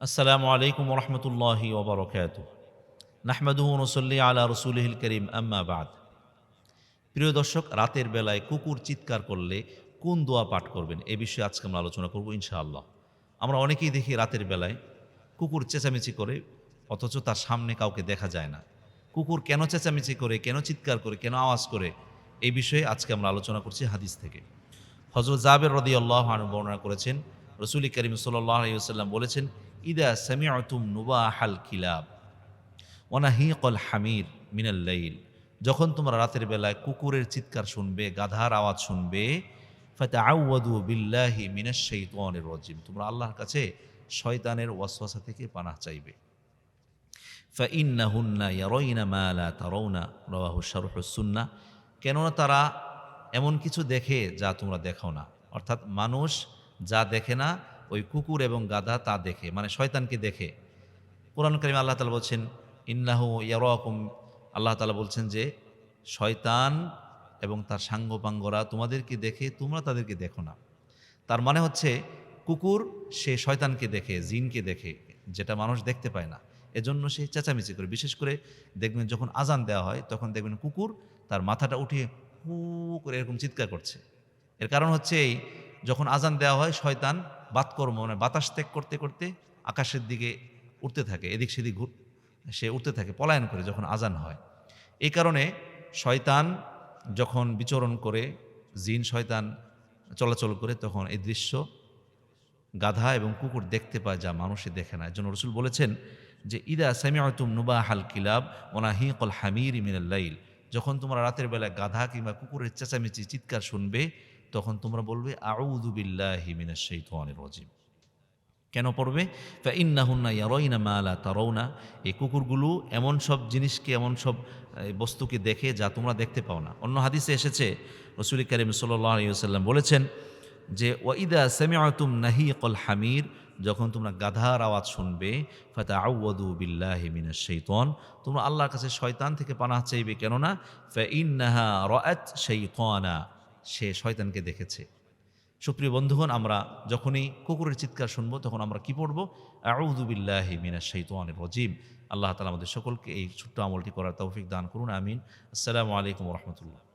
আসসালামু আলাইকুম রহমতুল্লাহি ওবরকাত। নাহমাদুহ নসল্লি আলা রসুলহিল করিম, আম্মা বাদ। প্রিয় দর্শক, রাতের বেলায় কুকুর চিৎকার করলে কোন দোয়া পাঠ করবেন? এ বিষয়ে আজকে আমরা আলোচনা করব ইনশাআল্লাহ। আমরা অনেকেই দেখি রাতের বেলায় কুকুর চেঁচামেচি করে, অথচ তার সামনে কাউকে দেখা যায় না। কুকুর কেন চেঁচামেচি করে, কেন চিৎকার করে, কেন আওয়াজ করে? এই বিষয়ে আজকে আমরা আলোচনা করছি হাদিস থেকে। হজরত জাবের রদি আল্লাহ বর্ণনা করেছেন, রসুলি করিম সাল্লাহ আলিয়াল্লাম বলেছেন ইদা সামিআতুম নুবাহাল কিলাব ওনাহিকল হামির মিনাল্লাইল যখন তোমরা রাতের বেলায় কুকুরের চিৎকার শুনবে, গাধার আওয়াজ শুনবে ফাতে আউয়াদু বিল্লাহি মিনাশ শাইতানির রাজিম তোমরা আল্লাহর কাছে শয়তানের ওয়াসওয়াসা থেকে পানাহ চাইবে। ফাইন্নাহুন্না ইয়ারাইনা মা লা তারাউনা রাওয়াহু শারহুস সুন্নাহ কেননা তারা এমন কিছু দেখে যা তোমরা দেখাও না। অর্থাৎ মানুষ যা দেখে না ওই কুকুর এবং গাধা তা দেখে মানে শয়তানকে দেখে। কোরআন করিম আল্লাহ তালা বলছেন, ইন্নাহু ইয়ারকম। আল্লাহ তালা বলছেন যে, শয়তান এবং তার সাঙ্গপাঙ্গরা তোমাদেরকে দেখে, তোমরা তাদেরকে দেখো না। তার মানে হচ্ছে, কুকুর সে শয়তানকে দেখে, জিনকে দেখে, যেটা মানুষ দেখতে পায় না। এজন্য সে চেঁচামেচি করে। বিশেষ করে দেখবেন যখন আজান দেওয়া হয়, তখন দেখবেন কুকুর তার মাথাটা উঠিয়ে হু করে এরকম চিৎকার করছে। এর কারণ হচ্ছে এই, যখন আজান দেওয়া হয়, শয়তান বাতকর্ম মানে বাতাস ত্যাগ করতে করতে আকাশের দিকে উঠতে থাকে, এদিক সেদিক ঘুর, সে উঠতে থাকে, পলায়ন করে যখন আজান হয়। এই কারণে শয়তান যখন বিচরণ করে, জিন শয়তান চলাচল করে, তখন এই দৃশ্য গাধা এবং কুকুর দেখতে পায় যা মানুষে দেখে না। জন্য রসুল বলেছেন যে, ইদা সামিয়াতুম নুবা হাল কিলাব ওনা হিকল হামির মিনাল্লাইল যখন তোমরা রাতের বেলায় গাধা কিংবা কুকুরের চেঁচামেচি, চিৎকার শুনবে তখন তোমরা বলবে আউদুবিল্লাহি রাজিম। কেন পড়বে? ইন্নাহুন্না ইয়ারাইনা মা লা তারাউনা। এই কুকুরগুলো এমন সব জিনিসকে, এমন সব বস্তুকে দেখে যা তোমরা দেখতে পাও না। অন্য হাদিসে এসেছে, রসুল করিম ওয়াসাল্লাম বলেছেন যে, ওয়াইদা সামিআতুম নাহিকল হামির। যখন তোমরা গাধার আওয়াজ শুনবে ফাতা আউয়াদু বিল্লাহি মিনাশ শাইতান। তোমরা আল্লাহর কাছে শয়তান থেকে পানাহ চাইবে। কেননা, ফা ইন্নাহা রাআত শাইতানা। সে শয়তানকে দেখেছে। সুপ্রিয় বন্ধুগণ, আমরা যখনই কুকুরের চিৎকার শুনব, তখন আমরা কি পড়ব? আউদুবিল্লাহি মিনা শাইতানির রজিম। আল্লাহ তালা আমাদের সকলকে এই ছোট্ট আমলটি করার তৌফিক দান করুন, আমিন। আসসালামু আলাইকুম রহমতুল্লাহ।